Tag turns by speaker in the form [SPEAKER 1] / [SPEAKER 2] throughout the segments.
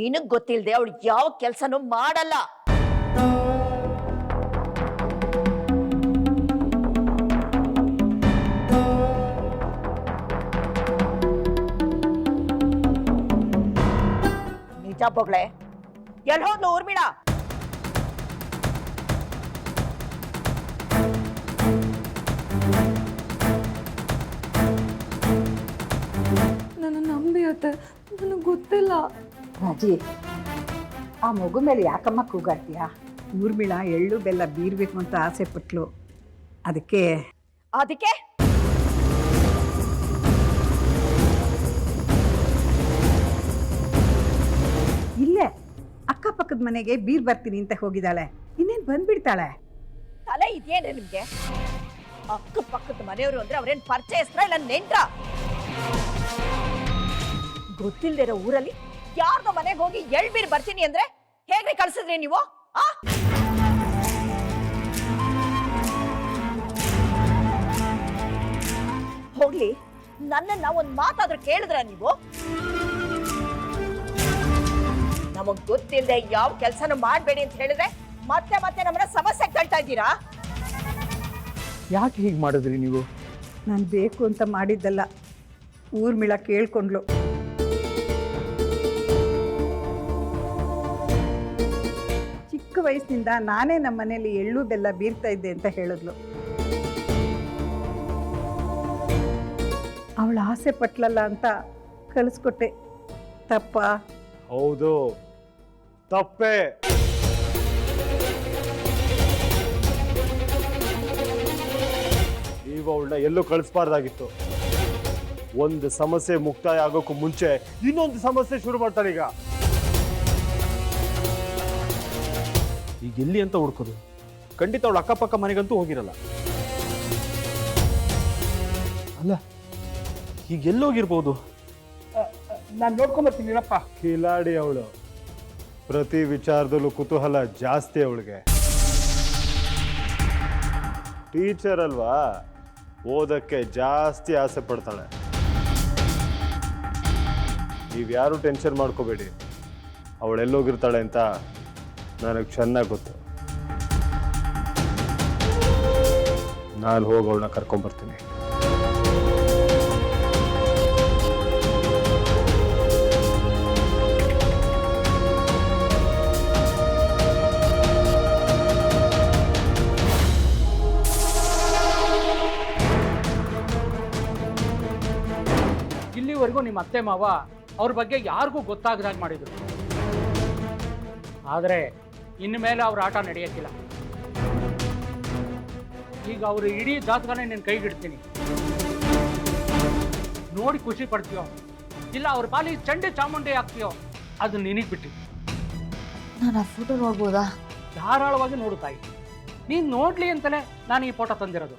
[SPEAKER 1] ನಿನಗ್ ಗೊತ್ತಿಲ್ಲದೆ ಅವಳು ಯಾವ ಕೆಲಸನೂ ಮಾಡಲ್ಲ. ನಿಜ ಬೊಗ್ಳೆ, ಎಲ್ ಹೋದ್ಲು ಊರ್ಮಿಳಾ?
[SPEAKER 2] ನನ್ನ ನಂಬಿ ಅತ್ತೆ ನನಗೆ ಗೊತ್ತಿಲ್ಲ.
[SPEAKER 3] ರಾಜಿ ಆ ಮಗು ಮೇಲೆ ಯಾಕಮ್ಮ ಕೂಗಾಡ್ತೀಯಾ? ಊರ್ಮಿಳ ಎಳ್ಳು ಬೆಲ್ಲ ಬೀರ್ಬೇಕು ಅಂತ ಆಸೆ ಪಟ್ಲು. ಅದಕ್ಕೆ
[SPEAKER 1] ಅದಕ್ಕೆ?
[SPEAKER 3] ಇಲ್ಲೇ ಅಕ್ಕಪಕ್ಕದ ಮನೆಗೆ ಬೀರ್ ಬರ್ತೀನಿ ಅಂತ ಹೋಗಿದ್ದಾಳೆ. ಇನ್ನೇನು ಬಂದ್ಬಿಡ್ತಾಳೆ?
[SPEAKER 1] ತಲೆ ಇದೇನೆ ನಿಮ್ಗೆ? ಅಕ್ಕಪಕ್ಕದ ಮನೆಯವರು ಅಂದ್ರೆ ಅವ್ರೇನ್ ಪರಿಚಯ ಇಲ್ಲ ನೆಂಟ್ರ ಗೊತ್ತಿಲ್ದಿರೋ ಊರಲ್ಲಿ ಯಾರ್ದೋ ಮನೆಗೆ ಹೋಗಿ ಎಳ್ಬೀರ್ ಬರ್ತೀನಿ ಅಂದ್ರೆ ಹೇಗ್ರಿ ಕಳ್ಸಿದ್ರಿ ನೀವು ಆ? ಹೋಗ್ಲಿ ನನ್ನನ್ನ ಒಂದ್ ಮಾತಾದ್ರೂ ಕೇಳಿದ್ರ ನೀವು? ನಮಗ್ ಗೊತ್ತಿಲ್ಲದೆ ಯಾವ ಕೆಲ್ಸನು ಮಾಡ್ಬೇಡಿ ಅಂತ ಹೇಳಿದ್ರೆ ಮತ್ತೆ ಮತ್ತೆ ನಮ್ಮನ್ನ ಸಮಸ್ಯೆ ತಳ್ತಾ ಇದ್ದೀರಾ?
[SPEAKER 4] ಯಾಕೆ ಹೀಗೆ ಮಾಡಿದ್ರಿ ನೀವು?
[SPEAKER 3] ನಾನು ಬೇಕು ಅಂತ ಮಾಡಿದ್ದಲ್ಲ. ಊರ್ಮಿಳ ಕೇಳ್ಕೊಂಡ್ಲು ಚಿಕ್ಕ ವಯಸ್ಸಿನಿಂದ ನಾನೇ ನಮ್ಮ ಮನೆಯಲ್ಲಿ ಎಳ್ಳು ಬೆಲ್ಲ ಬೀರ್ತಾ ಇದ್ದೆ ಅಂತ ಹೇಳಿದ್ಲು. ಅವಳು ಆಸೆ ಪಟ್ಲಲ್ಲ ಅಂತ ಕಳಿಸ್ಕೊಟ್ಟೆ ತಪ್ಪ.
[SPEAKER 4] ಹೌದು. ತಪ್ಪೇ. ಅವಳನ್ನ ಎಲ್ಲೂ ಕಳಿಸ್ಬಾರ್ದಾಗಿತ್ತು. ಒಂದು ಸಮಸ್ಯೆ ಮುಕ್ತಾಯ ಆಗೋಕ್ಕೂ ಮುಂಚೆ ಇನ್ನೊಂದು ಸಮಸ್ಯೆ ಶುರು ಮಾಡ್ತಾರೆ ಈಗ. ಈಗ ಎಲ್ಲಿ ಅಂತ ಹುಡ್ಕೋದು. ಖಂಡಿತ ಅವಳು ಅಕ್ಕಪಕ್ಕ ಮನೆಗಂತೂ ಹೋಗಿರಲ್ಲ. ಅಲ್ಲ ಈಗ ಎಲ್ಲೋಗಿರ್ಬೋದು
[SPEAKER 5] ನಾನು ನೋಡ್ಕೊಂಬರ್ತೀನಿರಪ್ಪ
[SPEAKER 4] ಕಿಲಾಡಿ ಅವಳು. ಪ್ರತಿ ವಿಚಾರದಲ್ಲೂ ಕುತೂಹಲ ಜಾಸ್ತಿ ಅವಳಿಗೆ. ಟೀಚರ್ ಅಲ್ವಾ? ಓದಕ್ಕೆ ಜಾಸ್ತಿ ಆಸೆ ಪಡ್ತಾಳೆ. ನೀವ್ಯಾರು ಟೆನ್ಷನ್ ಮಾಡ್ಕೋಬೇಡಿ. ಅವಳೆಲ್ಲೋಗಿರ್ತಾಳೆ ಅಂತ ನನಗೆ ಚೆನ್ನಾಗಿ ಗೊತ್ತು. ನಾನು ಹೋಗಿ ಅವಳನ್ನ ಕರ್ಕೊಂಬರ್ತೀನಿ
[SPEAKER 5] ಇಲ್ಲಿವರೆಗೂ ನಿಮ್ಮ ಅತ್ತೆ ಮಾವ ಅವ್ರ ಬಗ್ಗೆ ಯಾರಿಗೂ ಗೊತ್ತಾಗದಾಗ ಮಾಡಿದ್ರು. ಆದರೆ ಇನ್ನು ಮೇಲೆ ಅವ್ರ ಆಟ ನಡೆಯಕ್ಕಿಲ್ಲ. ಈಗ ಅವರು ಇಡೀ ಜಾತಕನೇ ನಿನ್ನ ಕೈಗಿಡ್ತೀನಿ. ನೋಡಿ ಖುಷಿ ಪಡ್ತೀಯೋ? ಇಲ್ಲ ಅವ್ರ ಪಾಲಿ ಚಂಡೆ ಚಾಮುಂಡಿ ಆಗ್ತೀಯೋ ಅದು ನಿನಗೆ ಬಿಟ್ಟು.
[SPEAKER 2] ನಾನು ಆ ಫೋಟೋ ನೋಡ್ಬೋದಾ?
[SPEAKER 5] ಧಾರಾಳವಾಗಿ ನೋಡು ತಾಯಿ ನೀನು ನೋಡ್ಲಿ ಅಂತಲೇ ನಾನು ಈ ಫೋಟೋ ತಂದಿರೋದು.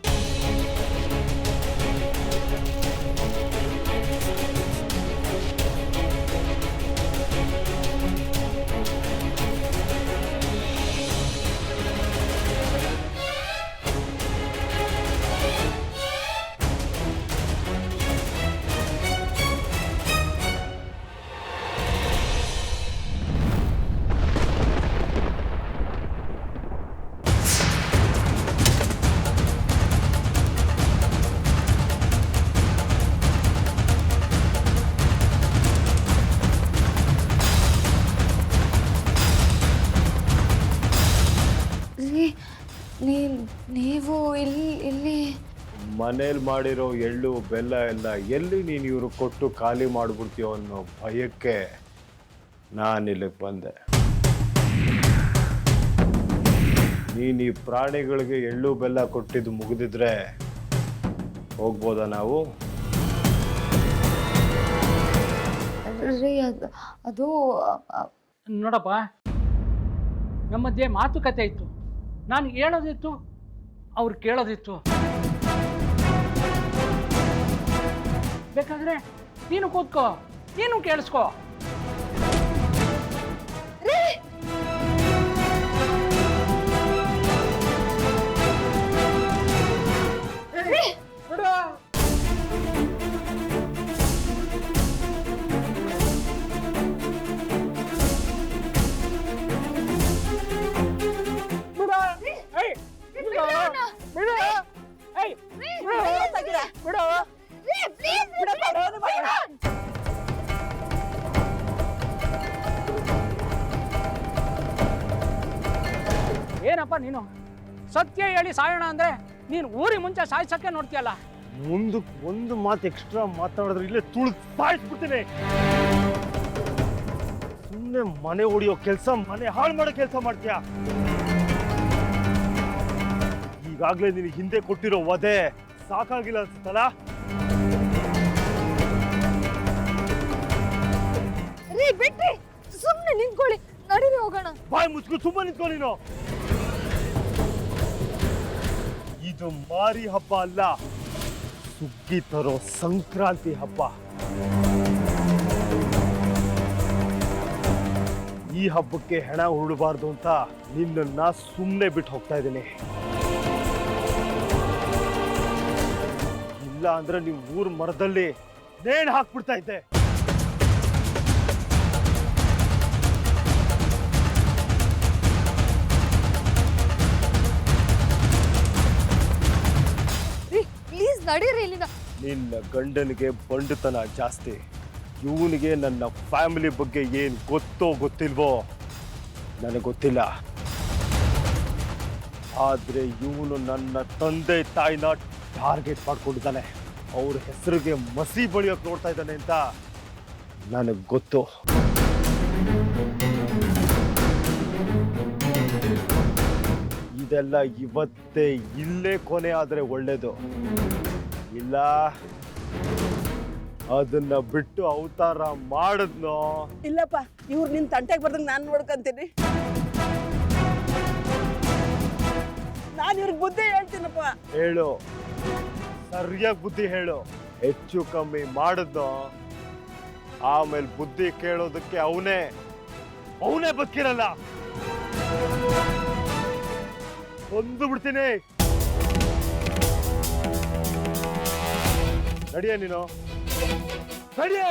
[SPEAKER 4] ಮನೇಲಿ ಮಾಡಿರೋ ಎಳ್ಳು ಬೆಲ್ಲ ಎಲ್ಲ ಎಲ್ಲಿ ನೀನು ಇವರು ಕೊಟ್ಟು ಖಾಲಿ ಮಾಡಿಬಿಡ್ತೀಯೋ ಅನ್ನೋ ಭಯಕ್ಕೆ ನಾನು ಇಲ್ಲಿಗೆ ಬಂದೆ. ನೀನು ಈ ಪ್ರಾಣಿಗಳಿಗೆ ಎಳ್ಳು ಬೆಲ್ಲ ಕೊಟ್ಟಿದ್ದು ಮುಗಿದಿದ್ರೆ ಹೋಗ್ಬೋದಾ ನಾವು?
[SPEAKER 2] ರೀ ಅದು ಅದು
[SPEAKER 5] ನೋಡಪ್ಪ ನಮ್ಮ ಮಧ್ಯೆ ಮಾತುಕತೆ ಇತ್ತು. ನಾನು ಹೇಳೋದಿತ್ತು ಅವ್ರು ಕೇಳೋದಿತ್ತು. ಬೇಕಾದ್ರೆ ನೀನು ಕೂತ್ಕೋ ನೀನು ಕೇಳಿಸ್ಕೋ. ಸಾಯೋಣ ಅಂದ್ರೆ ನೀನು ಊರಿ ಮುಂಚೆ ಸಾಯ್ಸಕ್ಕೆ ನೋಡ್ತೀಯಲ್ಲ?
[SPEAKER 4] ಮುಂದಕ್ಕೆ ಒಂದು ಮಾತು ಎಕ್ಸ್ಟ್ರಾ ಮಾತಾಡಿದ್ರೆ ಇಲ್ಲೇ ತುಳಿದು ಸಾಯಿಸ್ಬಿಡ್ತೀನಿ. ಸುಮ್ಮನೆ ಮನೆ ಹೊಡಿಯೋ ಕೆಲಸ ಮನೆ ಹಾಳು ಮಾಡೋ ಕೆಲಸ ಮಾಡ್ತೀಯ? ಈಗಾಗ್ಲೇ ನಿನಗೆ ಹಿಂದೆ ಕೊಟ್ಟಿರೋ ವಧೆ ಸಾಕಾಗಿಲ್ಲ ಅನ್ಸುತ್ತಲ್ಲ?
[SPEAKER 2] ರೀ ಬಿಟ್ರಿ. ಸುಮ್ಮನೆ ನಿಂತ್ಕೊಳ್ಳಿ. ನಡೀರಿ ಹೋಗೋಣ.
[SPEAKER 4] ಬಾಯ್ ಮುಚ್ಕೊಂಡು ಸುಮ್ಮನೆ ನಿಂತ್ಕೊಳ್ಳಿ ನೀನು. ಇದು ಮಾರಿ ಹಬ್ಬ ಅಲ್ಲ ಸುಗ್ಗಿ ತರೋ ಸಂಕ್ರಾಂತಿ ಹಬ್ಬ. ಈ ಹಬ್ಬಕ್ಕೆ ಹೆಣ ಉರುಳಬಾರ್ದು ಅಂತ ನಿನ್ನನ್ನ ಸುಮ್ಮನೆ ಬಿಟ್ಟು ಹೋಗ್ತಾ ಇದ್ದೀನಿ. ಇಲ್ಲ ಅಂದ್ರೆ ನೀವು ಊರ ಮರದಲ್ಲಿ ನೇಣು ಹಾಕ್ಬಿಡ್ತಾ ಇದ್ದೆ.
[SPEAKER 2] ಇಲ್ಲಿಂದ.
[SPEAKER 4] ನಿನ್ನ ಗಂಡನಿಗೆ ಬಂಡುತನ ಜಾಸ್ತಿ. ಇವನಿಗೆ ನನ್ನ ಫ್ಯಾಮಿಲಿ ಬಗ್ಗೆ ಏನು ಗೊತ್ತೋ ಗೊತ್ತಿಲ್ವೋ? ನನಗೆ ಗೊತ್ತಿಲ್ಲ. ಆದರೆ ಇವನು ನನ್ನ ತಂದೆ ತಾಯಿನ ಟಾರ್ಗೆಟ್ ಮಾಡ್ಕೊಂಡಿದ್ದಾನೆ. ಅವ್ರ ಹೆಸರಿಗೆ ಮಸಿ ಬಳಿಯೋಕೆ ನೋಡ್ತಾ ಇದ್ದಾನೆ ಅಂತ ನನಗೆ ಗೊತ್ತು. ಇದೆಲ್ಲ ಇವತ್ತೇ ಇಲ್ಲೇ ಕೊನೆ ಆದರೆ ಒಳ್ಳೇದು. ಇಲ್ಲ. ಅದನ್ನ ಬಿಟ್ಟು ಅವತಾರ ಮಾಡಿದ್ನೋ?
[SPEAKER 6] ಇಲ್ಲಪ್ಪ ಇವ್ರು ನಿನ್ ತಂಟೆಗೆ ಬರ್ದಂಗೆ ನಾನು ನೋಡ್ಕೊಂತೀನಿ. ನಾನು ಇವ್ರಿಗೆ ಬುದ್ಧಿ ಹೇಳ್ತೀನಪ್ಪ.
[SPEAKER 4] ಹೇಳು. ಸರಿಯಾಗಿ ಬುದ್ಧಿ ಹೇಳು. ಹೆಚ್ಚು ಕಮ್ಮಿ ಮಾಡಿದ್ನೋ? ಆಮೇಲೆ ಬುದ್ಧಿ ಕೇಳೋದಕ್ಕೆ ಅವನೇ ಅವನೇ ಬದುಕಿರಲ್ಲ. ಒಂದು ಬಿಡ್ತೀನಿ. ನಡಿಯ ನೀನು. ನಡಿಯೇ.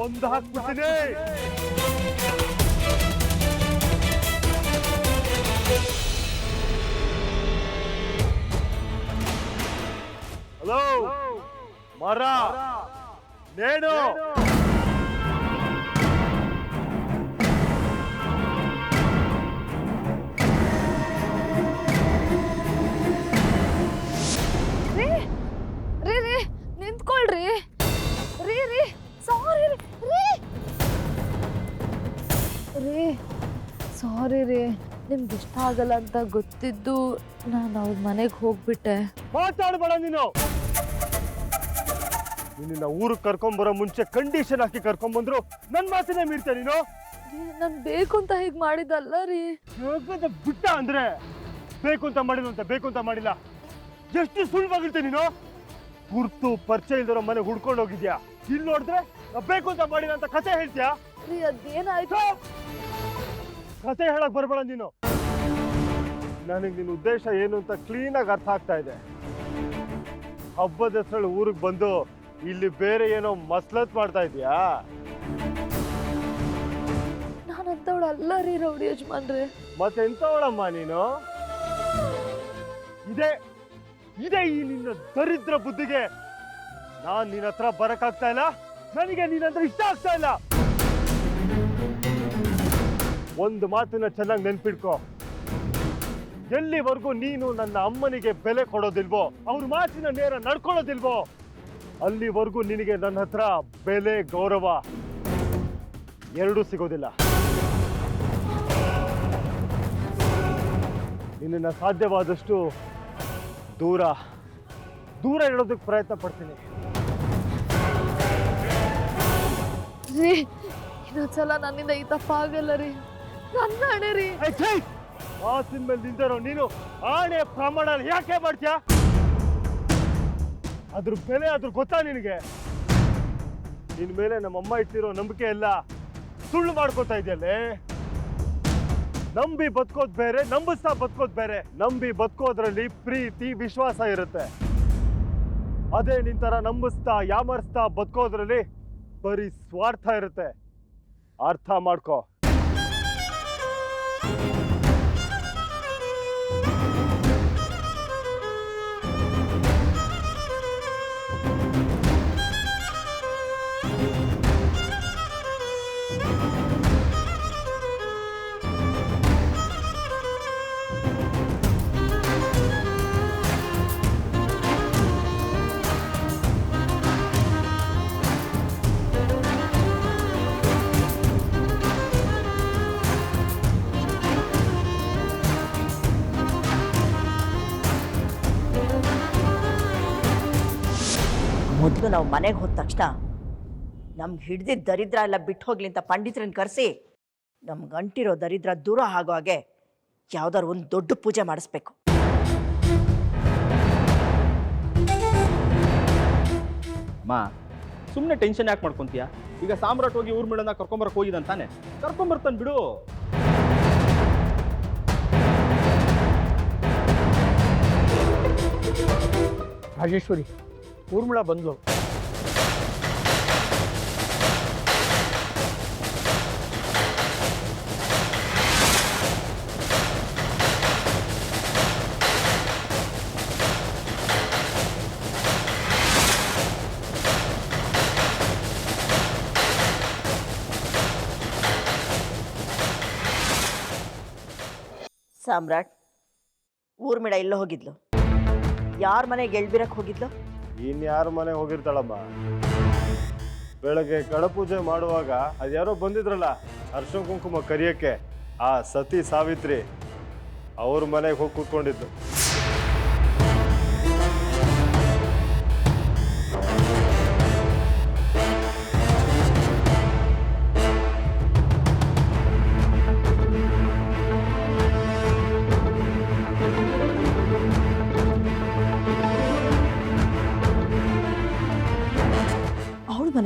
[SPEAKER 4] ಒಂದು ಹಾಕ್ಬಿಡ್ತೀನಿ. ಹಲೋ. ಮರ. ನೇಣು.
[SPEAKER 2] ನಿಂತ್ಕೊಳ್ರಿ ರೀ ರೀ ಸಾರಿ ರೀ ರೀ. ಸಾರಿ ರೀ. ನಿಮ್ಗೆ ಇಷ್ಟ ಆಗಲ್ಲ ಅಂತ ಗೊತ್ತಿದ್ದು ನಾನು ಅವ್ರ ಮನೆಗೆ ಹೋಗ್ಬಿಟ್ಟೆ.
[SPEAKER 4] ಮಾತಾಡ್ಬೇಡ ನೀನು. ನಿನ್ನ ಊರಿಗೆ ಕರ್ಕೊಂಬರೋ ಮುಂಚೆ ಕಂಡೀಷನ್ ಹಾಕಿ ಕರ್ಕೊಂಬಂದ್ರು ನನ್ ಮಾತಿನೇ ಮೀರ್ತೆ ನೀನು?
[SPEAKER 2] ನಾನು ಬೇಕು ಅಂತ ಹೀಗೆ ಮಾಡಿದ್ದಲ್ಲ ರೀ.
[SPEAKER 4] ಬಿಟ್ಟ ಅಂದ್ರೆ ಬೇಕು ಅಂತ ಮಾಡಿಲ್ಲ ಅಂತ ಬೇಕು ಅಂತ ಮಾಡಿಲ್ಲ. ಎಷ್ಟು ಸುಳ್ವಾಗಿರ್ತೆ ನೀನು? ಗುರ್ತು ಪರಿಚಯ ಇಲ್ದಿರೋ ಮನೆ ಹುಡ್ಕೊಂಡು ಹೋಗಿದ್ಯಾ? ಇಲ್ಲಿ ನೋಡಿದ್ರೆ ಬೇಕು ಅಂತ ಮಾಡಿದ ಅಂತ ಕತೆ ಹೇಳ್ತೀಯಾ?
[SPEAKER 2] ರೀ ಅದೇನಾಯ್ತು?
[SPEAKER 4] ಕತೆ ಹೇಳಕ್ ಬರ್ಬೇಡ ನೀನು. ನನಗೆ ನಿನ್ನ ಉದ್ದೇಶ ಏನು ಅಂತ ಕ್ಲೀನಾಗಿ ಅರ್ಥ ಆಗ್ತಾ ಇದೆ. ಹಬ್ಬದ ಹೆಸರಲ್ಲಿ ಊರಿಗೆ ಬಂದು ಇಲ್ಲಿ ಬೇರೆ ಏನೋ ಮಸ್ಲತ್ ಮಾಡ್ತಾ ಇದೀಯಾ?
[SPEAKER 2] ನಾನಂತವಳು ಅಲ್ಲ ರೀ ರೌಡಿ ಯಜಮಾನ್ರೆ.
[SPEAKER 4] ಮತ್ತೆ ಎಂತವಳಮ್ಮ ನೀನು? ಇದೆ ಇದೆ ಈ ನಿನ್ನ ದರಿದ್ರ ಬುದ್ಧಿಗೆ. ನಾನ್ ನಿನ್ನ ಹತ್ರ ಇಲ್ಲ. ನನಗೆ ನೀನಂದ್ರೆ ಇಷ್ಟ ಆಗ್ತಾ ಇಲ್ಲ. ಒಂದು ಮಾತನ್ನ ಚೆನ್ನಾಗಿ ನೆನ್ಪಿಡ್ಕೋ ಎಲ್ಲಿವರೆಗೂ ನೀನು ನನ್ನ ಅಮ್ಮನಿಗೆ ಬೆಲೆ ಕೊಡೋದಿಲ್ವೋ, ಅವ್ರ ಮಾತಿನ ನೇರ ನಡ್ಕೊಳ್ಳೋದಿಲ್ವೋ, ಅಲ್ಲಿವರೆಗೂ ನಿನಗೆ ನನ್ನ ಹತ್ರ ಬೆಲೆ, ಗೌರವ ಎರಡೂ ಸಿಗೋದಿಲ್ಲ. ನಿನ್ನ ಸಾಧ್ಯವಾದಷ್ಟು ದೂರ ದೂರ ಇಡೋದಕ್ಕೆ ಪ್ರಯತ್ನ ಪಡ್ತೀನಿ.
[SPEAKER 2] ರೀ ಇನ್ನೊಂದ್ಸಲ ನನ್ನಿಂದ ಈ ತಪ್ಪ ಆಗಲ್ಲ ರೀ. ನನ್ನ ಹಣೆ ರೀ!
[SPEAKER 4] ಮಾತಿನ ಮೇಲೆ ನಿಂತಿರೋ ನೀನು ಆಣೆ ಪ್ರಮಾಣ ಯಾಕೆ ಮಾಡ್ತೀಯ? ಅದ್ರ ಬೆಲೆ ಅದ್ರ ಗೊತ್ತಾ ನಿನಗೆ? ನಿನ್ ಮೇಲೆ ನಮ್ಮಮ್ಮ ಇಟ್ಟಿರೋ ನಂಬಿಕೆ ಎಲ್ಲ ಸುಳ್ಳು ಮಾಡ್ಕೋತಾ ಇದೆಯಲ್ಲೇ? ನಂಬಿ ಬದುಕೋದ್ ಬೇರೆ, ನಂಬಿಸ್ತಾ ಬದುಕೋದ್ ಬೇರೆ. ನಂಬಿ ಬದುಕೋದ್ರಲ್ಲಿ ಪ್ರೀತಿ, ವಿಶ್ವಾಸ ಇರುತ್ತೆ. ಅದೇ ನಿಂತರ ನಂಬಿಸ್ತಾ, ಯಾಮರ್ಸ್ತಾ ಬದುಕೋದ್ರಲ್ಲಿ ಬರೀ ಸ್ವಾರ್ಥ ಇರುತ್ತೆ. ಅರ್ಥ ಮಾಡ್ಕೋ.
[SPEAKER 1] ಮೊದಲು ನಾವು ಮನೆಗೆ ಹೋದ ತಕ್ಷಣ ನಮ್ಗೆ ಹಿಡ್ದಿದ್ದ ದರಿದ್ರ ಎಲ್ಲ ಬಿಟ್ಟು ಹೋಗ್ಲಿ ಅಂತ ಪಂಡಿತರನ್ನ ಕರೆಸಿ ನಮ್ಗೆ ಅಂಟಿರೋ ದರಿದ್ರ ದೂರ ಆಗೋ ಹಾಗೆ ಯಾವ್ದಾರು ಒಂದು ದೊಡ್ಡ ಪೂಜೆ ಮಾಡಿಸ್ಬೇಕು.
[SPEAKER 7] ಅಮ್ಮ ಸುಮ್ಮನೆ ಟೆನ್ಷನ್ ಯಾಕೆ ಮಾಡ್ಕೊಂತೀಯ? ಈಗ ಸಾಮ್ರಾಟ್ ಹೋಗಿ ಊರ್ಮಿಳನ್ನ ಕರ್ಕೊಂಬರಕ್ ಹೋಗಿದಂತಾನೆ ತಾನೆ ಕರ್ಕೊಂಬರ್ತಾನೆ ಬಿಡು.
[SPEAKER 8] ರಾಜೇಶ್ವರಿ ಊರ್ಮಿಳ ಬಂದ್ಲು.
[SPEAKER 1] ಸಾಮ್ರಾಟ್ ಊರ್ಮಿಳ ಎಲ್ಲೋ ಹೋಗಿದ್ಲು? ಯಾರ ಮನೆಗೆ ಎಳ್ಬಿರಕ್ ಹೋಗಿದ್ಲು?
[SPEAKER 4] ಇನ್ಯಾರ ಮನೆ ಹೋಗಿರ್ತಾಳಮ್ಮ. ಬೆಳಗ್ಗೆ ಕಡಪೂಜೆ ಮಾಡುವಾಗ ಅದ್ಯಾರೋ ಬಂದಿದ್ರಲ್ಲ, ಅರ್ಶನ ಕುಂಕುಮ ಕರಿಯಕ್ಕೆ, ಆ ಸತಿ ಸಾವಿತ್ರಿ ಅವ್ರ ಮನೆಗೆ ಹೋಗಿ ಕೂತ್ಕೊಂಡಿದ್ದು.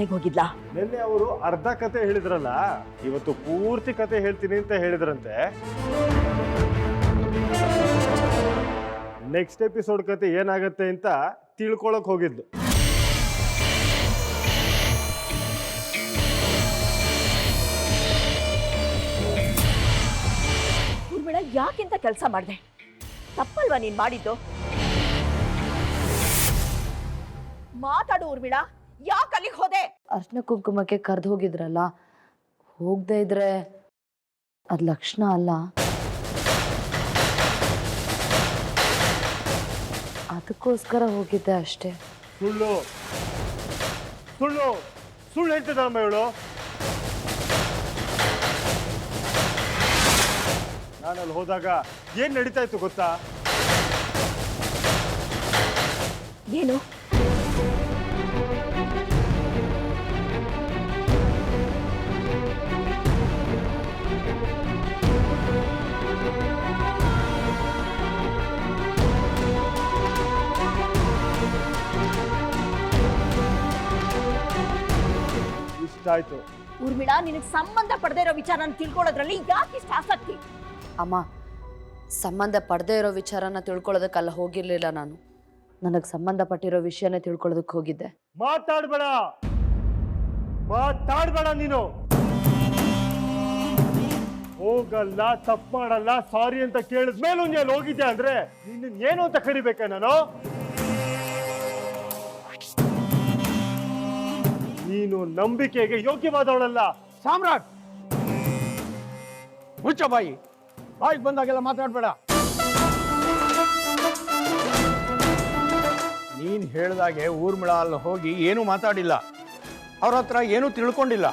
[SPEAKER 1] ಮನೆಗೆ ಹೋಗಿದ್ಲಾ?
[SPEAKER 4] ನಿನ್ನೆ ಅವರು ಅರ್ಧ ಕತೆ ಹೇಳಿದ್ರಲ್ಲ ಇವತ್ತು ಪೂರ್ತಿ ಕತೆ ಹೇಳ್ತೀನಿ ಅಂತ ಹೇಳಿದ್ರಂತೆ. ನೆಕ್ಸ್ಟ್ ಎಪಿಸೋಡ್ ಕತೆ ಏನಾಗತ್ತೆ ಅಂತ ತಿಳ್ಕೊಳಕ್ ಹೋಗಿದ್ಲು.
[SPEAKER 1] ಊರ್ಮಿಳ ಯಾಕಿಂತ ಕೆಲಸ ಮಾಡಿದೆ? ತಪ್ಪಲ್ವಾ ನೀನ್ ಮಾಡಿದ್ದು? ಮಾತಾಡು ಊರ್ಮಿಳ. ಯಾಕೆ ಅಲ್ಲಿಗೆ ಹೋದೆ?
[SPEAKER 2] ಅರ್ಶನ ಕುಂಕುಮಕ್ಕೆ ಕರೆದು ಹೋಗಿದ್ರಲ್ಲ ಹೋಗದೆ ಇದ್ರೆ ಅದು ಲಕ್ಷಣ ಅಲ್ಲ. ಅದಕ್ಕೋಸ್ಕರ ಹೋಗಿದ್ದೆ ಅಷ್ಟೇ.
[SPEAKER 4] ಸುಳ್ಳು. ಸುಳ್ಳು. ಸುಳ್ಳು ಹೇಳ್ತಿದ್ದಾರಮ್ಮ ಇವಳು. ನಾನು ಅಲ್ಲಿ ಹೋದಾಗ ಏನ್ ನಡೀತಾ ಇತ್ತು ಗೊತ್ತಾ?
[SPEAKER 1] ಏನು?
[SPEAKER 4] ಇಷ್ಟ ಆಯ್ತು
[SPEAKER 1] ಊರ್ಮಿಳ ನಿನಗೆ ಸಂಬಂಧ ಪಡೆದೇ ಇರೋ ವಿಚಾರನ ತಿಳ್ಕೊಳ್ಳೋದ್ರಲ್ಲಿ ಯಾಕೆ ಇಷ್ಟ ಆಸಕ್ತಿ?
[SPEAKER 2] ಅಮ್ಮ ಸಂಬಂಧ ಪಡೆದೇ ಇರೋ ವಿಚಾರನ ತಿಳ್ಕೊಳ್ಳೋದಕ್ಕಲ್ಲ ಹೋಗಿರ್ಲಿಲ್ಲ ನಾನು. ನನಗೆ ಸಂಬಂಧಪಟ್ಟಿರೋ ವಿಷಯನೇ ತಿಳ್ಕೊಳ್ಳೋದಕ್ಕೆ ಹೋಗಿದ್ದೆ.
[SPEAKER 4] ಮಾತಾಡ್ಬೇಡ. ಮಾತಾಡ್ಬೇಡ ನೀನು. ಹೋಗಲ್ಲ ತಪ್ಪು ಮಾಡಲ್ಲ ಸಾರಿ ಅಂತ ಕೇಳಿದ್ಮೇಲೂ ನೀನು ಹೋಗಿದ್ದೆ ಅಂದ್ರೆ ನಿನ್ನ ಏನು ಅಂತ ಕರಿಬೇಕ ನಾನು? ನೀನು ನಂಬಿಕೆಗೆ ಯೋಗ್ಯವಾದವಳಲ್ಲ.
[SPEAKER 8] ಸಾಮ್ರಾಟ್! ಮುಚ್ಚ ಬಾಯಿ. ಬಾಯಿಗೆ ಬಂದಾಗೆಲ್ಲ ಮಾತಾಡಬೇಡ. ನೀನ್ ಹೇಳ್ದಾಗೆ ಊರ್ಮಿಳ ಅಲ್ಲಿ ಹೋಗಿ ಏನೂ ಮಾತಾಡಿಲ್ಲ. ಅವ್ರ ಹತ್ರ ಏನೂ ತಿಳ್ಕೊಂಡಿಲ್ಲ.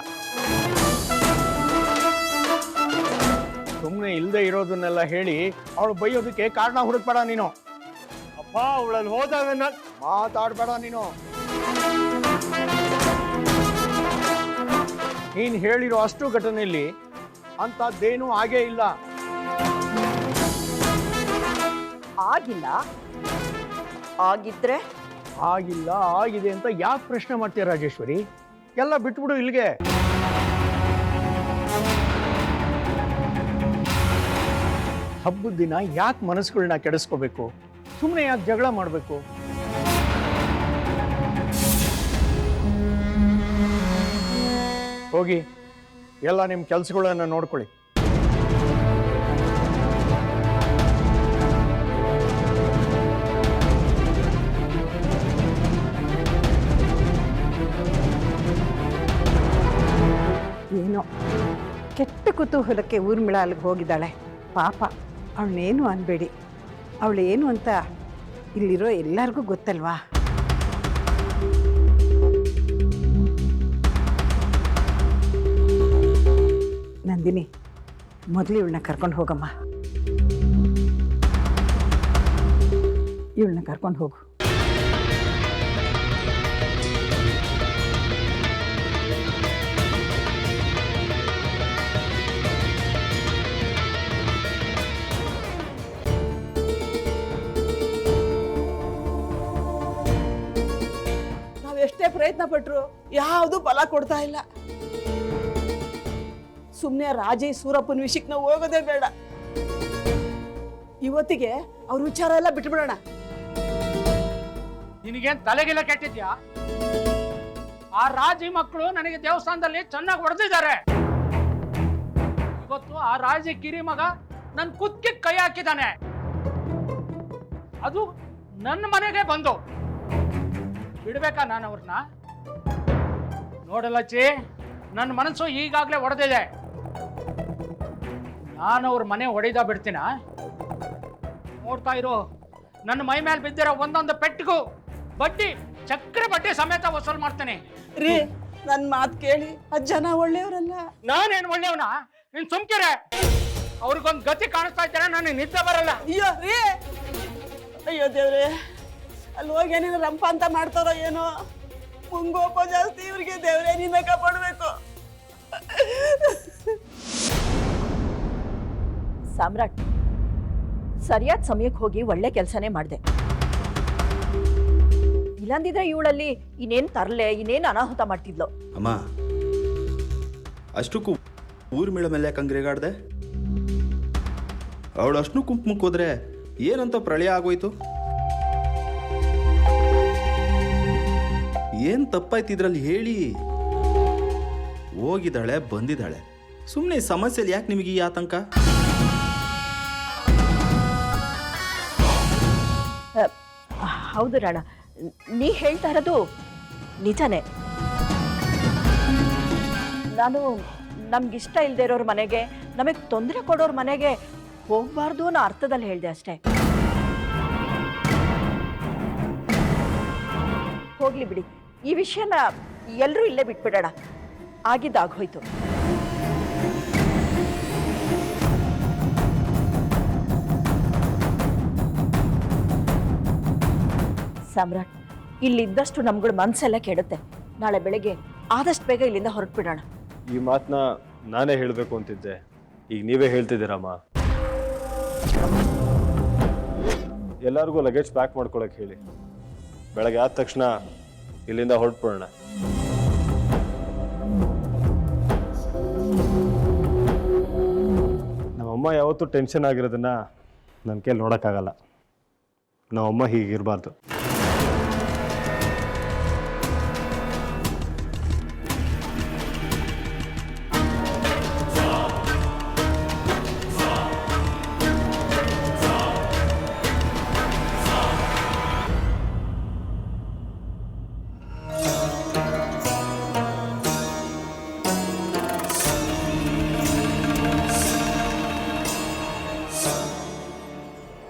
[SPEAKER 8] ಸುಮ್ಮನೆ ಇಲ್ಲದೆ ಇರೋದನ್ನೆಲ್ಲ ಹೇಳಿ ಅವಳು ಬೈಯೋದಕ್ಕೆ ಕಾರಣ ಹುಡುಕ್ಬೇಡ ನೀನು.
[SPEAKER 4] ಅಪ್ಪ ಅವಳಲ್ಲಿ ಹೋದಾಗ ಮಾತಾಡಬೇಡ
[SPEAKER 8] ಮಾತಾಡ್ಬೇಡ ನೀನು. ನೀನ್ ಹೇಳಿರೋ ಅಷ್ಟು ಘಟನೆಯಲ್ಲಿ ಅಂಥದ್ದೇನೂ ಆಗೇ ಇಲ್ಲ.
[SPEAKER 1] ಆಗಿಲ್ಲ? ಆಗಿದ್ರೆ?
[SPEAKER 8] ಆಗಿಲ್ಲ ಆಗಿದೆ ಅಂತ ಯಾಕೆ ಪ್ರಶ್ನೆ ಮಾಡ್ತೀಯ ರಾಜೇಶ್ವರಿ? ಎಲ್ಲ ಬಿಟ್ಬಿಡು ಇಲ್ಲಿಗೆ. ಹಬ್ಬದ ದಿನ ಯಾಕೆ ಮನಸ್ಸುಗಳನ್ನ ಕೆಡಿಸ್ಕೋಬೇಕು? ಸುಮ್ಮನೆ ಯಾಕೆ ಜಗಳ ಮಾಡಬೇಕು? ಹೋಗಿ ಎಲ್ಲ ನಿಮ್ಮ ಕೆಲಸಗಳನ್ನು ನೋಡ್ಕೊಳ್ಳಿ.
[SPEAKER 3] ಏನೋ ಕೆಟ್ಟ ಕುತೂಹಲಕ್ಕೆ ಊರ್ಮಿಳ ಅಲ್ಲಿಗೆ ಹೋಗಿದ್ದಾಳೆ. ಪಾಪ ಅವಳನ್ನೇನು ಅನ್ಬೇಡಿ. ಅವಳೇನು ಅಂತ ಇಲ್ಲಿರೋ ಎಲ್ಲರಿಗೂ ಗೊತ್ತಲ್ವಾ? ಬಂದಿದ್ದೀನಿ ಮೊದಲು ಇವಳನ್ನ ಕರ್ಕೊಂಡು ಹೋಗಮ್ಮ. ಇವಳನ್ನ ಕರ್ಕೊಂಡು ಹೋಗು.
[SPEAKER 6] ನಾವೆಷ್ಟೇ ಪ್ರಯತ್ನ ಪಟ್ರು ಯಾವುದು ಬಲ ಕೊಡ್ತಾ ಇಲ್ಲ. ಸುಮ್ಮನೆ ರಾಜೇ ಸೂರಪ್ಪನ ವಿಷಯಕ್ಕೆ ನಾವು ಹೋಗೋದೇ ಬೇಡ. ಇವತ್ತಿಗೆ ಅವ್ರ ವಿಚಾರ ಎಲ್ಲ ಬಿಟ್ಬಿಡೋಣ.
[SPEAKER 5] ನಿನಗೇನ್ ತಲೆಗೆಲ್ಲ ಕೆಟ್ಟಿದ್ಯಾ? ಆ ರಾಜಿ ಮಕ್ಕಳು ನನಗೆ ದೇವಸ್ಥಾನದಲ್ಲಿ ಚೆನ್ನಾಗಿ ಹೊಡೆದಿದ್ದಾರೆ. ಇವತ್ತು ಆ ರಾಜಿ ಕಿರಿ ಮಗ ನನ್ನ ಕುತ್ತಿಗೆ ಕೈ ಹಾಕಿದ್ದಾನೆ. ಅದು ನನ್ನ ಮನೆಗೆ ಬಂದು. ಬಿಡ್ಬೇಕಾ ನಾನು ಅವ್ರನ್ನ ಚಿ ನನ್ನ ಮನಸ್ಸು ಈಗಾಗಲೇ ಹೊಡೆದಿದೆ ನಾನು ಅವ್ರ ಮನೆ ಹೊಡೆದ ಬಿಡ್ತೀನ? ನೋಡ್ತಾ ಇರೋ ನನ್ನ ಮೈ ಮೇಲೆ ಬಿದ್ದಿರೋ ಒಂದೊಂದು ಪೆಟ್ಟಿಗೂ ಬಡ್ಡಿ ಚಕ್ರ ಬಡ್ಡಿ ಸಮೇತ ವಸೂಲು ಮಾಡ್ತೇನೆ.
[SPEAKER 6] ರೀ ನನ್ನ ಮಾತು ಕೇಳಿ ಅಜ್ಜನ ಜನ ಒಳ್ಳೆಯವರಲ್ಲ?
[SPEAKER 5] ನಾನೇನ್ ಒಳ್ಳೆಯವನ? ನೀನ್ ಸುಮ್ಕಿರೆ. ಅವ್ರಿಗೊಂದು ಗತಿ ಕಾಣಿಸ್ತಾ ಇದ್ದಾರೆ? ನನಗೆ ನಿದ್ದೆ ಬರಲ್ಲ.
[SPEAKER 6] ಅಯ್ಯೋ ರೀ. ಅಯ್ಯೋ ದೇವ್ರೆ ಅಲ್ಲಿ ಹೋಗಿ ಏನೇನು ರಂಪ ಅಂತ ಮಾಡ್ತಾರೋ ಏನೋ? ಮುಂಗೋಪ ಜಾಸ್ತಿ ಇವ್ರಿಗೆ ದೇವ್ರೆ ನಿನ್ನ ಕಾಪಾಡಬೇಕು
[SPEAKER 1] ಸಾಮ್ರಾಟ್. ಸರಿಯಾದ ಸಮಯಕ್ಕೆ ಹೋಗಿ ಒಳ್ಳೆ ಕೆಲಸನೇ ಮಾಡಿದೆ. ಇಲ್ಲಂದಿದ್ರೆ ಇವಳಲ್ಲಿ ಇನ್ನೇನು ತರಲೆ, ಇನ್ನೇನು ಅನಾಹುತ ಮಾಡ್ತಿದ್ಲು.
[SPEAKER 7] ಅಮ್ಮ, ಅಷ್ಟಕ್ಕೂ ಊರ್ ಮೇಳ ಮೇಲೆ ಕಂಗ್ರೆಗಾಡ್ದೆ ಅವಳು ಅಷ್ಟು ಕುಂಕುಮಕ್ಕೆ ಹೋದ್ರೆ ಏನಂತ ಪ್ರಳಯ ಆಗೋಯ್ತು? ಏನ್ ತಪ್ಪಾಯ್ತು ಇದ್ರಲ್ಲಿ ಹೇಳಿ? ಹೋಗಿದ್ದಾಳೆ, ಬಂದಿದ್ದಾಳೆ. ಸುಮ್ಮನೆ ಸಮಸ್ಯೆಲಿ ಯಾಕೆ ನಿಮಗೆ ಈ ಆತಂಕ?
[SPEAKER 1] ಹೌದು ರಣ. ನೀ ಹೇಳ್ತಾ ಇರೋದು ನಿಜನೇ. ನಾನು ನಮ್ಗಿಷ್ಟ ಇಲ್ಲದೆ ಇರೋರ ಮನೆಗೆ, ನಮಗೆ ತೊಂದರೆ ಕೊಡೋರ ಮನೆಗೆ ಹೋಗ್ಬಾರ್ದು ಅನ್ನೋ ಅರ್ಥದಲ್ಲಿ ಹೇಳಿದೆ ಅಷ್ಟೇ. ಹೋಗ್ಲಿ ಬಿಡಿ. ಈ ವಿಷಯನ ಎಲ್ಲರೂ ಇಲ್ಲೇ ಬಿಟ್ಬಿಡೋಣ. ಆಗಿದ್ದಾಗೋಯ್ತು ಸಾಮ್ರಾಟ್, ಇಲ್ಲಿದ್ದಷ್ಟು ನಮ್ಗಳ ಮನಸ್ಸೆಲ್ಲ ಕೆಡುತ್ತೆ. ನಾಳೆ ಬೆಳಗ್ಗೆ ಆದಷ್ಟು ಬೇಗ ಇಲ್ಲಿಂದ ಹೊರಟ್ಬಿಡೋಣ.
[SPEAKER 4] ಈ ಮಾತನ್ನ ನಾನೇ ಹೇಳಬೇಕು ಅಂತಿದ್ದೆ. ಈಗ ನೀವೇ ಹೇಳ್ತಿದ್ದೀರಮ್ಮ ಎಲ್ಲರಿಗೂ ಲಗೇಜ್ ಪ್ಯಾಕ್ ಮಾಡ್ಕೊಳಕ್ ಹೇಳಿ. ಬೆಳಗ್ಗೆ ಆದ ತಕ್ಷಣ ಇಲ್ಲಿಂದ ಹೊರಟ್ಬಿಡೋಣ. ನಮ್ಮಮ್ಮ ಯಾವತ್ತೂ ಟೆನ್ಷನ್ ಆಗಿರೋದನ್ನ ನನ್ನ ಕೈಲಿ ನೋಡೋಕ್ಕಾಗಲ್ಲ. ನಮ್ಮಮ್ಮ ಹೀಗಿರಬಾರ್ದು.